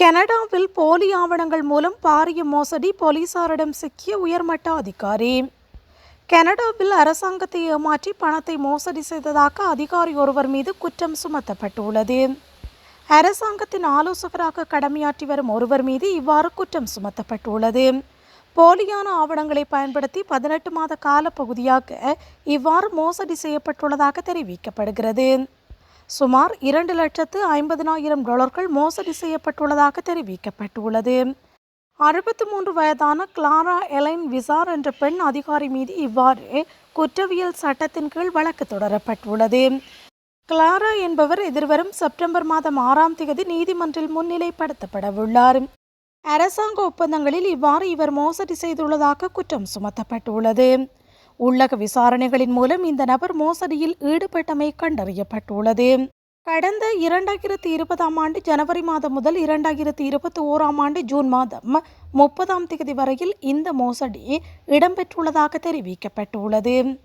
கனடாவில் போலி ஆவணங்கள் மூலம் பாரிய மோசடி போலீசாரிடம் சிக்கிய உயர்மட்ட அதிகாரி. கனடாவில் அரசாங்கத்தை ஏமாற்றி பணத்தை மோசடி செய்ததாக அதிகாரி ஒருவர் மீது குற்றம் சுமத்தப்பட்டுள்ளது. அரசாங்கத்தின் ஆலோசகராக கடமையாற்றி வரும் ஒருவர் மீது இவ்வாறு குற்றம் சுமத்தப்பட்டுள்ளது. போலியான ஆவணங்களை பயன்படுத்தி பதினெட்டு மாத காலப்பகுதியாக இவ்வாறு மோசடி செய்யப்பட்டுள்ளதாக தெரிவிக்கப்படுகிறது. சுமார் இரண்டு லட்சத்து ஐம்பதினாயிரம் டாலர்கள் மோசடி செய்யப்பட்டுள்ளதாக தெரிவிக்கப்பட்டுள்ளது. அறுபத்தி மூன்று வயதான கிளாரா எலைன் விசார் என்ற பெண் அதிகாரி மீது இவ்வாறு குற்றவியல் சட்டத்தின் கீழ் வழக்கு தொடரப்பட்டுள்ளது. கிளாரா என்பவர் எதிர்வரும் செப்டம்பர் மாதம் ஆறாம் தேதி நீதிமன்றில் முன்னிலைப்படுத்தப்படவுள்ளார். அரசாங்க ஒப்பந்தங்களில் இவ்வாறு இவர் மோசடி செய்துள்ளதாக குற்றம் சுமத்தப்பட்டுள்ளது. உள்ளக விசாரணைகளின் மூலம் இந்த நபர் மோசடியில் ஈடுபட்டமை கண்டறியப்பட்டுள்ளது. கடந்த இரண்டாயிரத்தி இருபதாம் ஆண்டு ஜனவரி மாதம் முதல் இரண்டாயிரத்தி இருபத்தி ஓராம் ஆண்டு ஜூன் மாதம் முப்பதாம் தேதி வரையில் இந்த மோசடி இடம்பெற்றுள்ளதாக தெரிவிக்கப்பட்டுள்ளது.